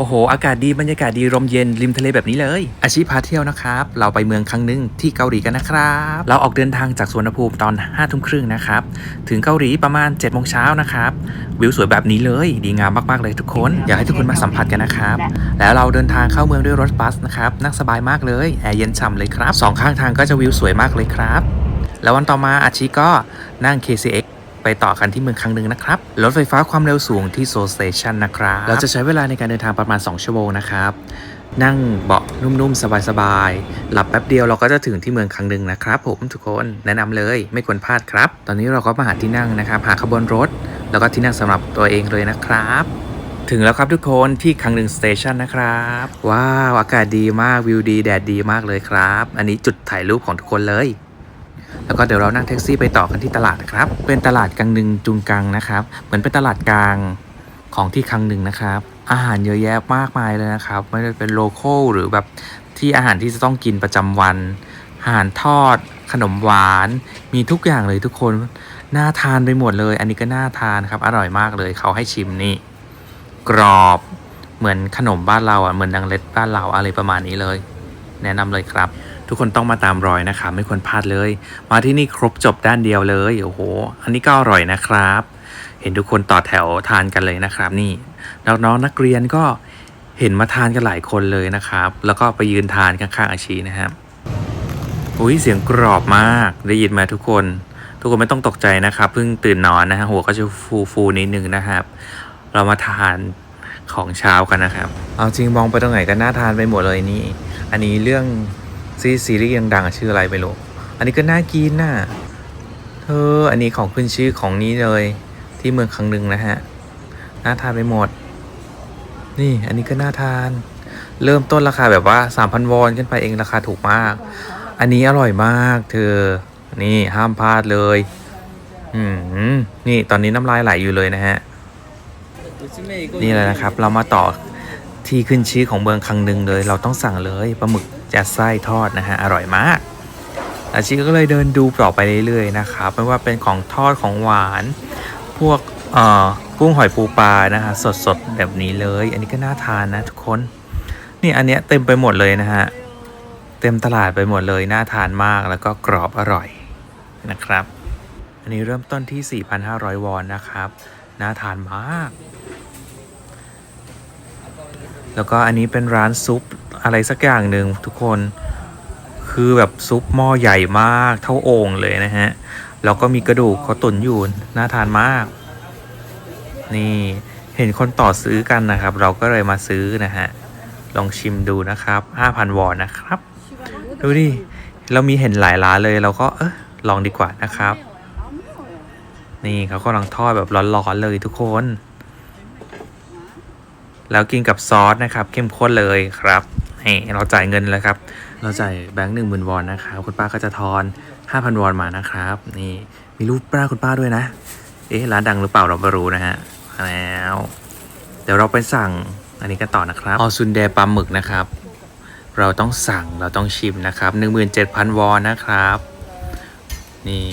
โอ้โห อากาศดีบรรยากาศดีลมเย็นริมทะเลแบบนี้เลย อาชีพพาเที่ยวนะครับ เราไปเมืองครั้งหนึ่งที่เกาหลีกันนะครับ เราออกเดินทางจากสวนภูมิตอน5้าทุ่มครึ่งนะครับ ถึงเกาหลีประมาณ7จ็ดโมงเช้านะครับ วิวสวยแบบนี้เลย ดีงามมากๆเลยทุกคน อยากให้ทุกคนมาสัมผัสกันนะครับ แล้วเราเดินทางเข้าเมืองด้วยรถบัสนะครับนั่งสบายมากเลยแอร์เย็นฉ่ำเลยครับสองข้างทางก็จะวิวสวยมากเลยครับ แล้ววันต่อมาอาชิก็นั่ง KCX ไปต่อกันที่เมืองครั้งหนึ่งนะครับ รถไฟฟ้าความเร็วสูงที่โซสเตชันนะครับ เราจะใช้เวลาในการเดินทางประมาณ 2 ชั่วโมงนะครับ นั่งเบาะนุ่มๆ สบายๆ หลับแป๊บเดียวเราก็จะถึงที่เมืองครั้งหนึ่งนะครับ ผมทุกคนแนะนำเลยไม่ควรพลาดครับ ตอนนี้เราก็มาหาที่นั่งนะครับ หาขบวนรถ แล้วก็ที่นั่งสำหรับตัวเองเลยนะครับถึงแล้วครับทุกคนที่ครั้งหนึ่งสเตชันนะครับ ว้าว อากาศดีมากวิวดี แดดดีมากเลยครับ อันนี้จุดถ่ายรูปของทุกคนเลย แล้วก็เดี๋ยวเรานั่งแท็กซี่ไปต่อกันที่ตลาดนะครับ เป็นตลาดกลางหนึ่งจุงกังนะครับ เหมือนเป็นตลาดกลางของที่ครั้งหนึ่งนะครับ อาหารเยอะแยะมากมายเลยนะครับ ไม่ว่าจะเป็นโลโก้หรือแบบที่อาหารที่จะต้องกินประจำวัน อาหารทอด ขนมหวาน มีทุกอย่างเลยทุกคน น่าทานไปหมดเลย อันนี้ก็น่าทานครับ อร่อยมากเลยเขาให้ชิมนี่ กรอบ เหมือนขนมบ้านเราอะ เหมือนดังเล็ดบ้านเราอะไรประมาณนี้เลย แนะนำเลยครับ ทุกคนต้องมาตามรอยนะครับไม่ควรพลาดเลย มาที่นี่ครบจบด้านเดียวเลยโอ้โห อันนี้ก็อร่อยนะครับ เห็นทุกคนต่อแถวทานกันเลยนะครับ นี่น้องๆนักเรียนก็เห็นมาทานกันหลายคนเลยนะครับ แล้วก็ไปยืนทานข้างๆอาชีนะครับอุ้ยเสียงกรอบมากได้ยินไหมทุกคน ทุกคนไม่ต้องตกใจนะครับเพิ่งตื่นนอนนะฮะหัวก็จะฟูฟูๆนิดนึงนะครับ เรามาทานของเช้ากันนะครับ เอาจริงมองไปตรงไหนก็น่าทานไปหมดเลยนี่ อันนี้เรื่อง ซีซีรีส์ดังๆอะชื่ออะไรไม่รู้ อันนี้ก็น่ากินน่ะ เธออันนี้ของขึ้นชื่อของนี้เลย ที่เมืองครั้งหนึ่งนะฮะ น่าทานไปหมด นี่อันนี้ก็น่าทาน เริ่มต้นราคาแบบว่า 3,000 วอนขึ้นไปเองราคาถูกมาก อันนี้อร่อยมาก เธอ นี่ห้ามพลาดเลย อืมนี่ตอนนี้น้ำลายไหลอยู่เลยนะฮะ นี่แหละนะครับ เรามาต่อที่ขึ้นชื่อของเมืองครั้งหนึ่งเลย เราต้องสั่งเลยปลาหมึก จัดไส้ทอดนะฮะอร่อยมากอาชีก็เลยเดินดูต่อไปเรื่อยๆนะครับไม่ว่าเป็นของทอดของหวาน พวกเอ่อกุ้งหอยปูปลานะฮะสดๆแบบนี้เลย อันนี้ก็น่าทานนะทุกคนนี่อันเนี้ยเต็มไปหมดเลยนะฮะเต็มตลาดไปหมดเลยน่าทานมากแล้วก็กรอบอร่อยนะครับ อันนี้เริ่มต้นที่ 4,500 วอนนะครับ น่าทานมาก แล้วก็อันนี้เป็นร้านซุปอะไรสักอย่างหนึ่งทุกคน คือแบบซุปหม้อใหญ่มากเท่าโอ่งเลยนะฮะ แล้วก็มีกระดูกเขาตุ๋นอยู่น่าทานมาก นี่เห็นคนต่อซื้อกันนะครับ เราก็เลยมาซื้อนะฮะ ลองชิมดูนะครับ 5,000 วอนนะครับ ดูดิ เรามีเห็นหลายร้านเลย เราก็เออลองดีกว่านะครับ นี่เขากำลังทอดแบบร้อนๆเลยทุกคน แล้วกินกับซอสนะครับ เข้มข้นเลยครับนี่เราจ่ายเงินแล้วครับ เราจ่ายแบงค์หนึ่งหมื่นวอนนะครับคุณป้าก็จะทอนห้าพันวอนมานะครับ นี่มีรูปป้าคุณป้าด้วยนะ เอ๊ะร้านดังหรือเปล่าเราไม่รู้นะฮะแล้ว เดี๋ยวเราไปสั่งอันนี้กันต่อนะครับออซุนเดปลาหมึกนะครับ เราต้องสั่งเราต้องชิมนะครับหนึ่งหมื่นเจ็ดพันวอนนะครับ นี่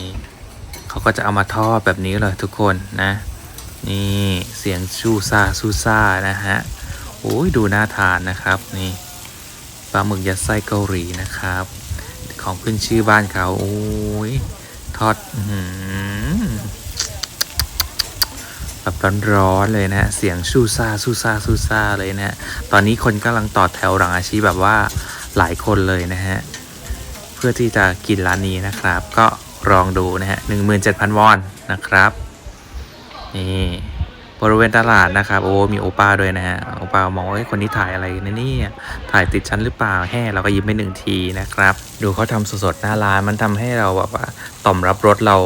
เขาก็จะเอามาทอดแบบนี้เลยทุกคนนะ นี่เสียงชูซาซูซานะฮะโอ้ยดูน่าทานนะครับนี่ปลาหมึกยัดไส้เกาหลีนะครับ ของขึ้นชื่อบ้านเขาโอ้ยทอดแบบร้อนๆเลยนะฮะเสียงชูซาซูซาซูซาเลยนะฮะตอนนี้คนกำลังต่อแถวหลังอาชีพแบบว่าหลายคนเลยนะฮะเพื่อที่จะกินร้านนี้นะครับ ก็ลองดูนะฮะหนึ่งหมื่นเจ็ดพันวอนนะครับ นี่บริเวณตลาดนะครับ โอ้มีโอป้าด้วยนะฮะโอป้ามองว่าคนนี้ถ่ายอะไรนะเนี่ยถ่ายติดชั้นหรือเปล่าแห่เราก็ยิ้มไปหนึ่งทีนะครับ ดูเขาทำสดๆหน้าร้านมันทำให้เราแบบว่าต่อมรับรสเรา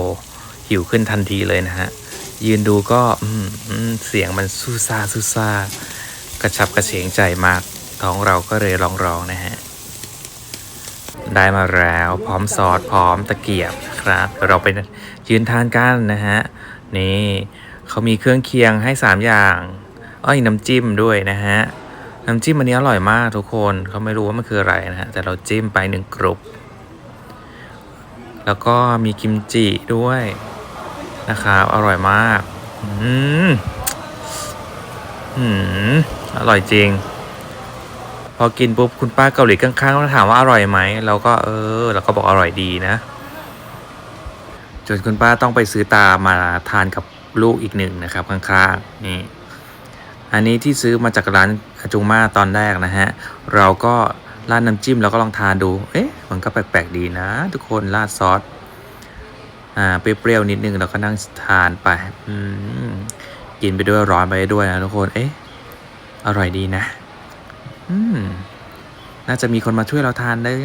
หิวขึ้นทันทีเลยนะฮะยืนดูก็เสียงมันซูซาซูซากระชับกระเฉงใจมากท้องเราก็เลยร้องๆนะฮะได้มาแล้วพร้อมซอสพร้อมตะเกียบครับเราไปยืนทานกันนะฮะนี่ เขามีเครื่องเคียงให้ 3 อย่างอ้อยน้ำจิ้มด้วยนะฮะ น้ำจิ้มอันนี้อร่อยมากทุกคนเขาไม่รู้ว่ามันคืออะไรนะฮะ แต่เราจิ้มไปหนึ่งกรุบแล้วก็มีกิมจิด้วยนะครับอร่อยมาก อืมอืมอร่อยจริง พอกินปุ๊บคุณป้าเกาหลีข้างๆก็ถามว่าอร่อยไหมเราก็เออเราก็บอกอร่อยดีนะ จนคุณป้าต้องไปซื้อตามาทานกับ ลูกอีกหนึ่งนะครับข้างๆนี่อันนี้ที่ซื้อมาจากร้านอาจุงมาตอนแรกนะฮะเราก็ราดน้ำจิ้มเราก็ลองทานดู เอ๊ะมันก็แปลกๆดีนะ ทุกคนราดซอสอ่าเปรี้ยวๆนิดนึงเราก็นั่งทานไปอืมกินไปด้วยร้อนไปด้วยนะทุกคนเอ๊ะอร่อยดีนะ อืมน่าจะมีคนมาช่วยเราทานเลย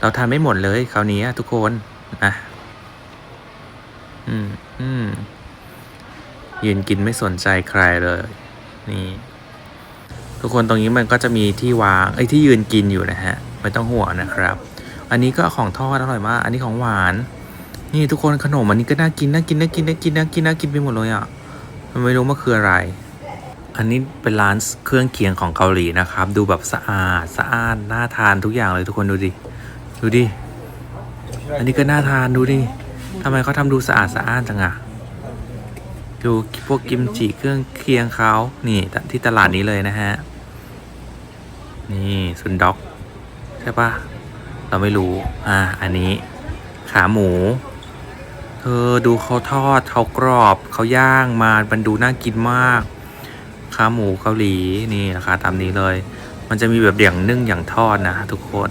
เราทานไม่หมดเลยคราวนี้ทุกคนนะอืมอืม ยืนกินไม่สนใจใครเลย นี่ ทุกคนตรงนี้มันก็จะมีที่วางไอ้ที่ยืนกินอยู่นะฮะ ไม่ต้องห่วงนะครับ อันนี้ก็ของทอดอร่อยมาก อันนี้ของหวาน นี่ทุกคนขนมอันนี้ก็น่ากินน่ากินน่ากินน่ากินน่ากินน่ากินไปหมดเลยอะมันไม่รู้ว่าคืออะไร อันนี้เป็นร้านเครื่องเคียงของเกาหลีนะครับ ดูแบบสะอาดสะอาดน่าทานทุกอย่างเลยทุกคนดูดิ ดูดิ อันนี้ก็น่าทานดูดิทำไมเขาทำดูสะอาดสะอาดจังอะ ดูพวกกิมจิเครื่องเคียงเขานี่ที่ตลาดนี้เลยนะฮะ นี่ซุนด็อก ใช่ปะเราไม่รู้ อ่า อันนี้ ขาหมู เธอดูเขาทอดเขากรอบเขาย่างมามันดูน่ากินมาก ขาหมูเกาหลีนี่ราคาตามนี้เลย มันจะมีแบบอย่างนึ่งอย่างทอดนะทุกคน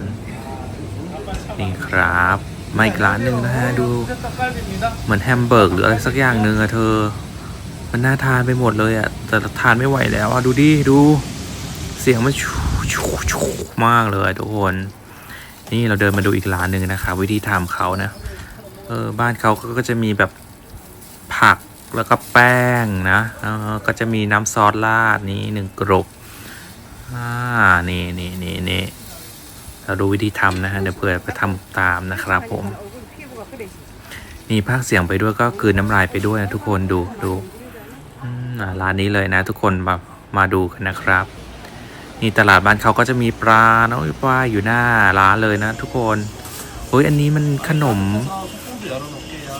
นี่ครับมาอีกร้านหนึ่งนะฮะดู เหมือนแฮมเบอร์กหรืออะไรสักอย่างหนึ่งอะเธอ มันน่าทานไปหมดเลยอะแต่ทานไม่ไหวแล้วอะดูดิดู เสียงมันชูชูชูมากเลยทุกคน นี่เราเดินมาดูอีกร้านหนึ่งนะครับวิธีทำเขานะ เออบ้านเขาก็จะมีแบบผักแล้วก็แป้งนะเออก็จะมีน้ำซอสราดนี้หนึ่งกรบอ่านี่นี่นี่นี่เราดูวิธีทำนะฮะเดี๋ยวเผื่อไปทำตามนะครับผมมีภาคเสียงไปด้วยก็คือน้ำลายไปด้วยนะทุกคนดูดู ร้านนี้เลยนะทุกคนมามาดูกันนะครับ นี่ตลาดบ้านเขาก็จะมีปลาเนาะปลาอยู่หน้าร้านเลยนะทุกคนโอ้ยอันนี้มันขนม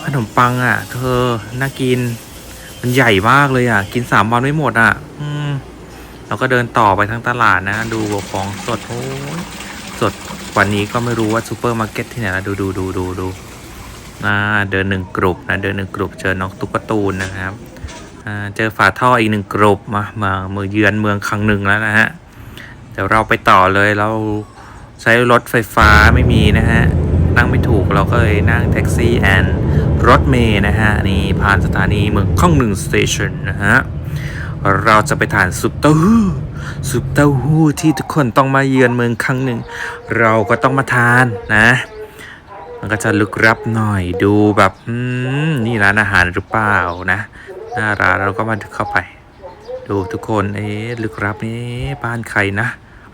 ขนมปังอะ เธอน่ากิน มันใหญ่มากเลยอะ กินสามวันไม่หมดอะ อืมเราก็เดินต่อไปทั้งตลาดนะ ดูของสดโอ้ยสดกว่านี้ก็ไม่รู้ว่าซูเปอร์มาร์เก็ตที่ไหนละดูดูดูดูดูอ่าเดินหนึ่งกลุ่มนะเดินหนึ่งกลุ่มเจอน้องตุ๊กตาตูนนะครับ เจอฝาท่ออีกหนึ่งกลุ่มามาเมือเยือนเมืองครั้งหนึ่งแล้วนะฮะเดี๋ยวเราไปต่อเลยเราใช้รถไฟฟ้าไม่มีนะฮะนั่งไม่ถูกเราก็เลยนั่งแท็กซี่แอนรถเมย์นะฮะนี่ผ่านสถานีเมืองข้องหนึ่งสเตชันนะฮะเราจะไปทานซุปเต้าหู้ซุปเต้าหู้ที่ทุกคนต้องมาเยือนเมืองครั้งหนึ่ง เราก็ต้องมาทานนะ มันก็จะลึกลับหน่อยดูแบบนี่ร้านอาหารหรือเปล่านะ น้าร้านเราก็มาเข้าไป ดูทุกคนเอ๊ะลึกลับนี่บ้านใครนะ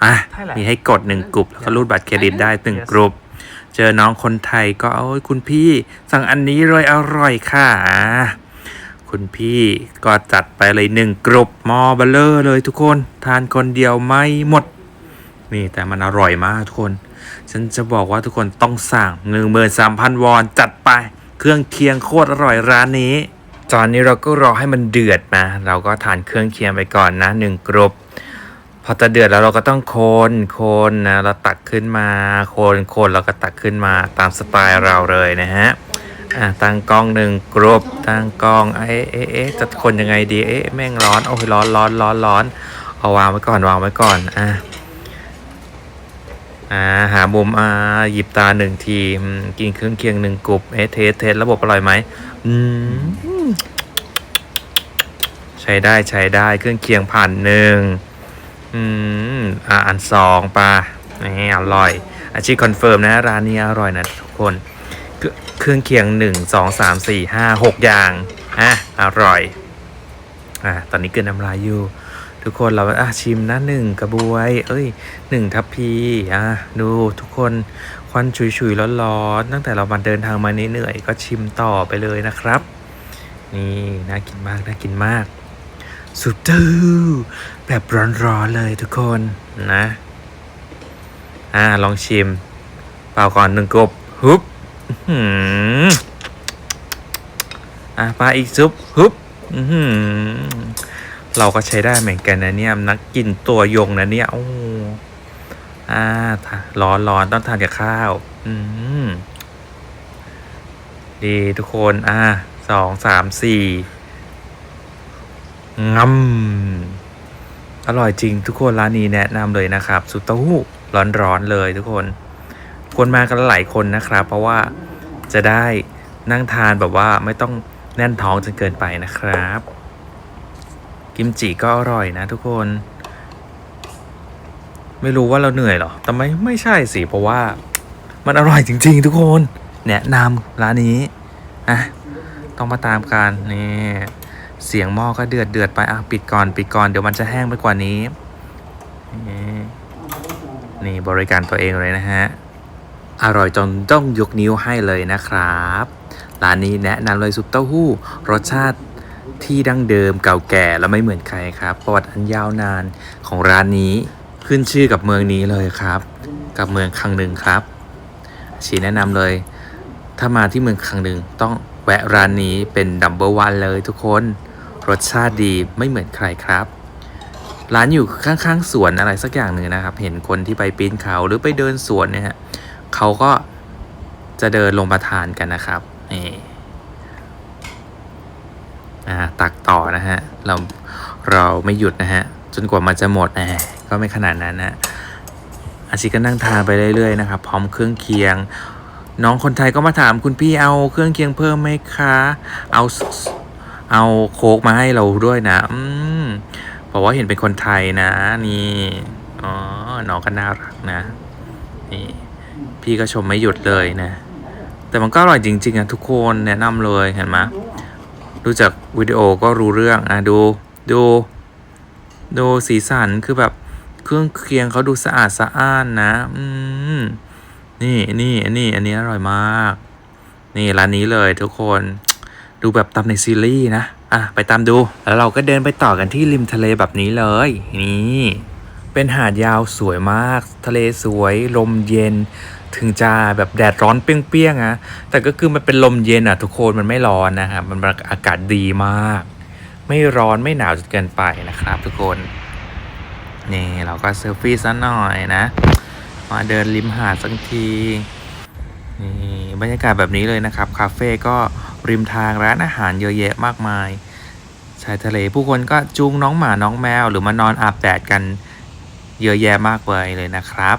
อะมีให้กดหนึ่งกลุ่มแล้วก็รูดบัตรเครดิตได้หนึ่งกลุ่มเจอน้องคนไทยก็เอาคุณพี่สั่งอันนี้เลยอร่อยค่ะอ่าคุณพี่ก็จัดไปเลยหนึ่งกรุบหมอเบลเลอร์เลยทุกคน ทานคนเดียวไม่หมด นี่แต่มันอร่อยมากทุกคน ฉันจะบอกว่าทุกคนต้องสั่งหนึ่งหมื่นสามพันวอนจัดไป เครื่องเคียงโคตรอร่อยร้านนี้ ตอนนี้เราก็รอให้มันเดือดนะ เราก็ทานเครื่องเคียงไปก่อนนะหนึ่งกรุบพอจะเดือดแล้วเราก็ต้องโคนโคนนะเราตักขึ้นมาโคนโคนเราก็ตักขึ้นมาตามสไตล์เราเลยนะฮะอะตั้งกล้องหนึ่งกรบตั้งกล้องเอ๊ะเอ๊ะเอ๊ะจะคนยังไงดีเอ๊ะแม่งร้อนโอ้ยร้อนร้อนร้อนร้อนเอาวางไว้ก่อนวางไว้ก่อนอะ อ่าหามุมอ่าหยิบตาหนึ่งทีกินเครื่องเคียงหนึ่งกรุบเอเทสเทสระบบอร่อยไหมอืมใช้ได้ใช้ได้เครื่องเคียงผ่านหนึ่งอืมอ่าอันสองปลานี่อร่อย อาชีพคอนเฟิร์มนะร้านนี้อร่อยนะทุกคนเครื่องเครื่องเคียงหนึ่งสองสามสี่ห้าหกอย่างอะอร่อยอะตอนนี้เกินน้ำลายอยู่ ทุกคนเราอะชิมนะหนึ่งกระบวย เอ้ยหนึ่งทัพพีอะดูทุกคนควันฉุยๆร้อนๆตั้งแต่เรามาเดินทางมาเหนื่อยก็ชิมต่อไปเลยนะครับ นี่น่ากินมากน่ากินมากสุดตื้อแบบร้อนๆเลยทุกคนนะ อ่าลองชิม เปล่าก่อนหนึ่งกบฮุบหืมอะปลาอีกซุปฮุบอื้อหือ เราก็ใช้ได้เหมือนกันนะเนี่ยนักกินตัวยงนะเนี่ยโอ้อ่าร้อนร้อนต้องทานกับข้าว อืมดีทุกคน อ่าสองสามสี่งำอร่อยจริงทุกคนร้านนี้แนะนำเลยนะครับซุปเต้าหู้ร้อนๆเลยทุกคน ควรมากันหลายคนนะครับ เพราะว่าจะได้นั่งทานแบบว่าไม่ต้องแน่นท้องจนเกินไปนะครับ กิมจิก็อร่อยนะทุกคน ไม่รู้ว่าเราเหนื่อยหรอ แต่ไม่ไม่ใช่สิ เพราะว่า มันอร่อยจริง ๆ ทุกคน แนะนำร้านนี้อะต้องมาตามกันนี่เสียงหม้อก็เดือดเดือดไปอะปิดก่อนปิดก่อนเดี๋ยวมันจะแห้งไปกว่านี้ นี่นี่บริการตัวเองเลยนะฮะ อร่อยจนต้องยกนิ้วให้เลยนะครับ ร้านนี้แนะนำเลยซุปเต้าหู้ รสชาติ ที่ดั้งเดิมเก่าแก่และไม่เหมือนใครครับ ประวัติอันยาวนานของร้านนี้ขึ้นชื่อกับเมืองนี้เลยครับ กับเมืองคังหนึ่งครับชีแนะนำเลย ถ้ามาที่เมืองคังหนึ่งต้องแวะร้านนี้เป็นดัมเบิลวันเลยทุกคน รสชาติดีไม่เหมือนใครครับ ร้านอยู่ข้างๆสวนอะไรสักอย่างหนึ่งนะครับ เห็นคนที่ไปปีนเขาหรือไปเดินสวนเนี่ยเขาก็จะเดินลงมาทานกันนะครับนี่ อ่าตักต่อนะฮะเราเราไม่หยุดนะฮะจนกว่ามันจะหมดนะก็ไม่ขนาดนั้นนะอาชีก็นั่งทานไปเรื่อยๆนะครับพร้อมเครื่องเคียง น้องคนไทยก็มาถามคุณพี่เอาเครื่องเคียงเพิ่มไหมคะเอาเอาโค้กมาให้เราด้วยนะ อืมบอกว่าเห็นเป็นคนไทยนะนี่อ๋อน้องก็น่ารักนะนี่พี่ก็ชมไม่หยุดเลยนะ แต่มันก็อร่อยจริงๆอะทุกคนแนะนำเลยเห็นไหม ดูจากวิดีโอก็รู้เรื่องอะดูดูดูสีสันคือแบบเครื่องเคียงเขาดูสะอาดสะอ้านนะ อืม นี่นี่อันนี้อันนี้อร่อยมาก นี่ร้านนี้เลยทุกคน ดูแบบตามในซีรีส์นะ อะ ไปตามดู แล้วเราก็เดินไปต่อกันที่ริมทะเลแบบนี้เลย นี่ เป็นหาดยาวสวยมาก ทะเลสวย ลมเย็น ถึงจะแบบแดดร้อนเปรี้ยงๆอะแต่ก็คือมันเป็นลมเย็นอะทุกคนมันไม่ร้อนนะครับมันอากาศดีมาก ไม่ร้อนไม่หนาวจนเกินไปนะครับ ทุกคนนี่เราก็เซลฟี่ซะหน่อยนะ มาเดินริมหาดสักทีนี่บรรยากาศแบบนี้เลยนะครับคาเฟ่ก็ริมทางร้านอาหารเยอะแยะมากมายชายทะเลผู้คนก็จูงน้องหมาน้องแมว หรือมานอนอาบแดดกันเยอะแยะมากเลยเลยนะครับ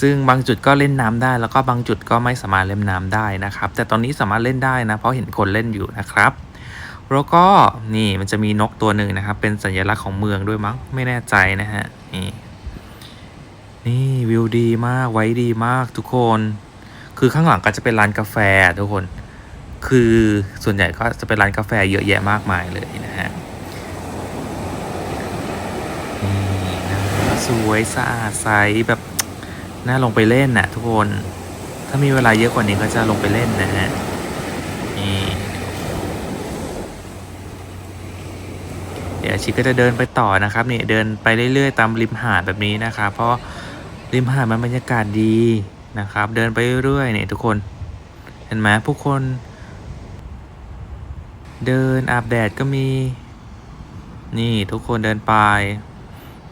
ซึ่งบางจุดก็เล่นน้ำได้ แล้วก็บางจุดก็ไม่สามารถเล่นน้ำได้นะครับ แต่ตอนนี้สามารถเล่นได้นะเพราะเห็นคนเล่นอยู่นะครับแล้วก็นี่มันจะมีนกตัวหนึ่งนะครับ เป็นสัญลักษณ์ของเมืองด้วยมั้งไม่แน่ใจนะฮะนี่นี่วิวดีมากไว้ดีมากทุกคน คือข้างหลังก็จะเป็นร้านกาแฟทุกคน คือส่วนใหญ่ก็จะเป็นร้านกาแฟเยอะแยะมากมายเลยนะฮะนี่นะสวยสะอาดใสแบบ น่าลงไปเล่นน่ะทุกคน ถ้ามีเวลาเยอะกว่านี้ก็จะลงไปเล่นนะฮะ นี่ เดี๋ยวชิคก็จะเดินไปต่อนะครับนี่เดินไปเรื่อยๆตามริมหาดแบบนี้นะครับ เพราะริมหาดมันบรรยากาศดีนะครับ เดินไปเรื่อยๆเนี่ยทุกคน เห็นไหมผู้คน เดินอาบแดดก็มี นี่ทุกคนเดินไป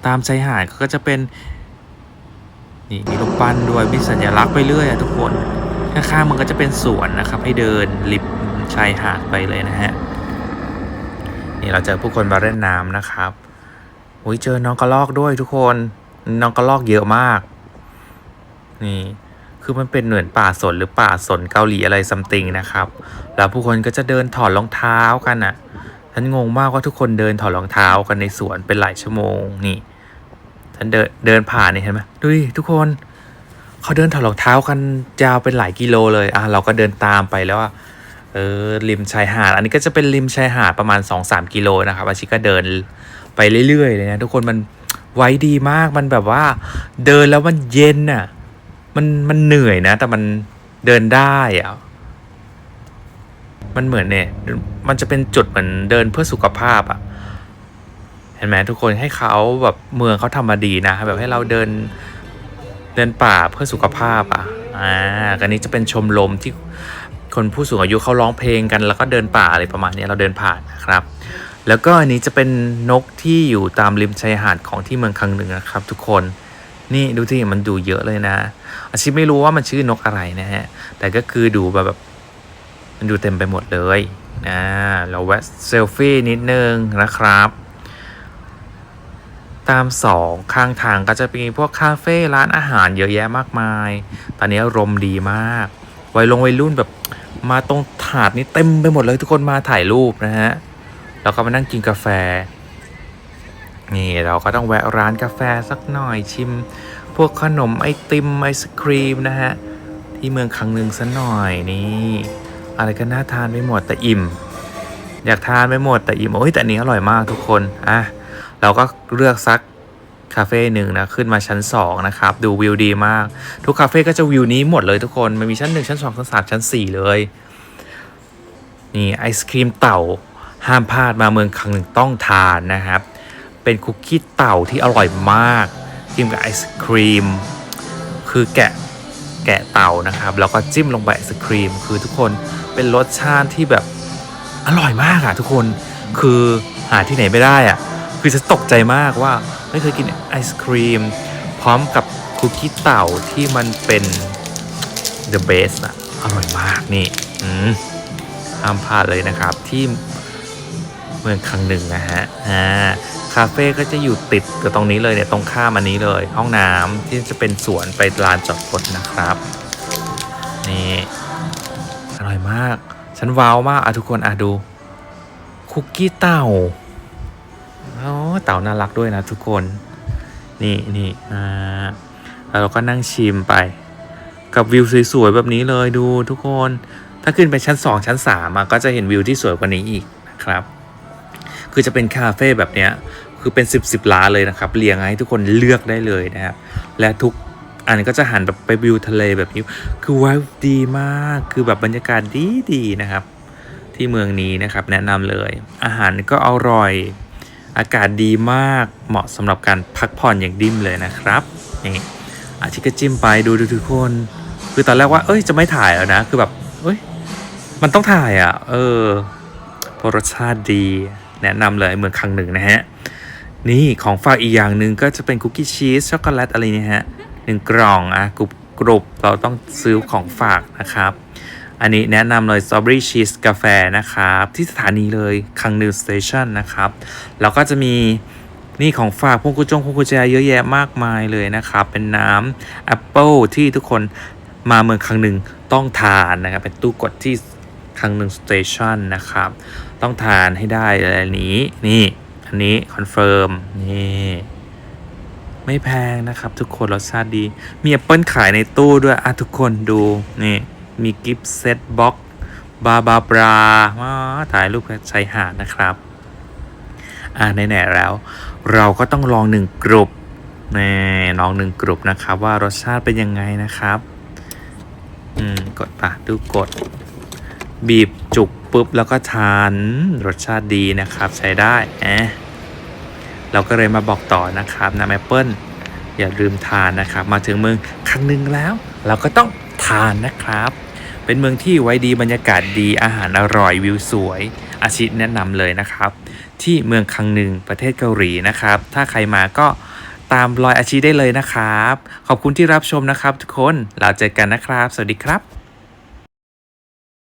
ตามชายหาดก็จะเป็น นี่มีรูปปั้นด้วยมีสัญลักษณ์ไปเรื่อยอะทุกคนข้างๆมันก็จะเป็นสวนนะครับ ให้เดินริมชายหาดไปเลยนะฮะนี่เราเจอผู้คนมาเล่นน้ำนะครับอุ้ยเจอน้องกระลอกด้วยทุกคนน้องกระลอกเยอะมาก นี่คือมันเป็นเหมือนป่าสนหรือป่าสนเกาหลีอะไรซัมติงนะครับ แล้วผู้คนก็จะเดินถอดรองเท้ากันอะฉันงงมากว่าทุกคนเดินถอดรองเท้ากันในสวนเป็นหลายชั่วโมงนี่ ฉันเดินเดินผ่านนี่เห็นไหมดูดิทุกคนเขาเดินถอดรองเท้ากันยาวเป็นหลายกิโลเลยอะเราก็เดินตามไปแล้วว่าเออริมชายหาด อันนี้ก็จะเป็นริมชายหาดประมาณ 2-3 กิโลนะครับอาชิก็เดินไปเรื่อยๆเลยนะทุกคนมันไว้ดีมากมันแบบว่าเดินแล้วมันเย็นน่ะมันมันเหนื่อยนะ แต่มันเดินได้อะมันเหมือนเนี่ย มันจะเป็นจุดเหมือนเดินเพื่อสุขภาพอะ ห็นไหมทุกคนให้เขาแบบเมืองเขาทำมาดีนะ แบบให้เราเดินเดินป่าเพื่อสุขภาพอะอ่ากันนี้จะเป็นชมรมที่คนผู้สูงอายุเขาร้องเพลงกัน แล้วก็เดินป่าอะไรประมาณนี้เราเดินผ่านนะครับ แล้วก็อันนี้จะเป็นนกที่อยู่ตามริมชายหาดของที่เมืองคังหนึ่งนะครับ ทุกคนนี่ดูที่มันดูเยอะเลยนะ อาชีพไม่รู้ว่ามันชื่อนกอะไรนะฮะแต่ก็คือดูแบบมันดูเต็มไปหมดเลยนะเราแวะเซลฟี่นิดนึงนะครับ ตามสองข้างทางก็จะมีพวกคาเฟ่ร้านอาหารเยอะแยะมากมาย ตอนนี้อารมดีมาก วัยลงวัยรุ่นแบบมาตรงถาดนี้เต็มไปหมดเลยทุกคนมาถ่ายรูปนะฮะ แล้วก็มานั่งกินกาแฟ นี่เราก็ต้องแวะร้านกาแฟสักหน่อยชิม พวกขนมไอติมไอศครีมนะฮะ ที่เมืองคังหนึ่งสักหน่อยนี่ อะไรก็น่าทานไม่หมดแต่อิ่ม อยากทานไม่หมดแต่อิ่มโอ้ยแต่นนี้อร่อยมากทุกคนอะ เราก็เลือกซักคาเฟ่หนึ่งนะขึ้นมาชั้น 2 นะครับ ดูวิวดีมาก ทุกคาเฟ่ก็จะวิวนี้หมดเลยทุกคน มันมีชั้น 1 ชั้น 2 ชั้น 3 ชั้น 4 เลย นี่ไอศครีมเต่าห้ามพลาดมาเมืองคังหนึ่งต้องทานนะครับ เป็นคุกกี้เต่าที่อร่อยมากจิ้มกับไอศครีม คือแกะแกะเต่านะครับ แล้วก็จิ้มลงไปไอศครีม คือทุกคนเป็นรสชาติที่แบบอร่อยมากอะทุกคนคือหาที่ไหนไม่ได้อะ คือจะตกใจมากว่าไม่เคยกินไอศครีม พร้อมกับคุกกี้เต่าที่มันเป็น the best อะอร่อยมากนี่อืมห้ามพลาดเลยนะครับที่เมืองครั้งหนึ่งนะฮะอ่าคาเฟ่ก็จะอยู่ติดกับตรงนี้เลยเนี่ยตรงข้ามอันนี้เลย ห้องน้ำที่จะเป็นสวนไปลานจอดรถนะครับนี่อร่อยมาก ฉันว้าวมากอะทุกคนอะดู คุกกี้เต่า เต่าน่ารักด้วยนะทุกคน นี่นี่อ่าแล้วเราก็นั่งชิมไป กับวิวสวยๆแบบนี้เลยดูทุกคน ถ้าขึ้นไปชั้น 2 ชั้น3อะก็จะเห็นวิวที่สวยกว่านี้อีกนะครับคือจะเป็นคาเฟ่แบบเนี้ยคือเป็น 10บสล้านเลยนะครับเรียงให้ทุกคนเลือกได้เลยนะครับและทุกอันก็จะหันแบบไปวิวทะเลแบบนี้คือว้าวดีมากคือแบบบรรยากาศดีดีๆนะครับ ที่เมืองนี้นะครับแนะนำเลย อาหารก็อร่อย อากาศดีมากเหมาะสำหรับการพักผ่อนอย่างดิ้มเลยนะครับนี่อาชิก็จิ้มไปดูดูทุกคน คือตอนแรกว่า เอ้ยจะไม่ถ่ายแล้วนะ คือแบบเอ้ยมันต้องถ่ายอะ เออเพราะรสชาติดีแนะนำเลยเมืองคังหนึ่งนะฮะ นี่ของฝากอีกอย่างหนึ่งก็จะเป็นคุกกี้ชีสช็อกโกแลตอะไรเนี่ยฮะหนึ่งกล่องอะกรุบกรุบเราต้องซื้อของฝากนะครับ อันนี้แนะนำเลย Strawberry Cheese กาแฟนะครับ ที่สถานีเลยคังนิวสเตชันนะครับ แล้วก็จะมีนี่ของฝากพวงกุจงพวงกุญแจเยอะแยะมากมายเลยนะครับ เป็นน้ำแอปเปิลที่ทุกคนมาเมืองคังหนึ่งต้องทานนะครับ เป็นตู้กดที่คังหนึ่งสเตชันนะครับ ต้องทานให้ได้อะไรนี้นี่อันนี้คอนเฟิร์มนี่ไม่แพงนะครับ ทุกคนรสชาติดี มีแอปเปิลขายในตู้ด้วยอะทุกคนดูนี่ มีกิฟต์เซตบ็อกบาบาบราว้าถ่ายรูปชายหาดนะครับ อ่าไหนๆแล้ว เราก็ต้องลองหนึ่งกรุบนี่ลองหนึ่งกรุบนะครับ ว่ารสชาติเป็นยังไงนะครับ อืม กดปะดูกด บีบจุกปุ๊บแล้วก็ทานรสชาติดีนะครับ ใช้ได้แอะเราก็เลยมาบอกต่อนะครับน้ำแอปเปิ้ลอย่าลืมทานนะครับ มาถึงเมืองครั้งหนึ่งแล้ว เราก็ต้องทานนะครับ เป็นเมืองที่ไว้ดีบรรยากาศดีอาหารอร่อยวิวสวย อาชิแนะนำเลยนะครับ ที่เมืองคังหนึ่งประเทศเกาหลีนะครับ ถ้าใครมาก็ตามรอยอาชีได้เลยนะครับ ขอบคุณที่รับชมนะครับทุกคนเราเจอกันนะครับ สวัสดีครับ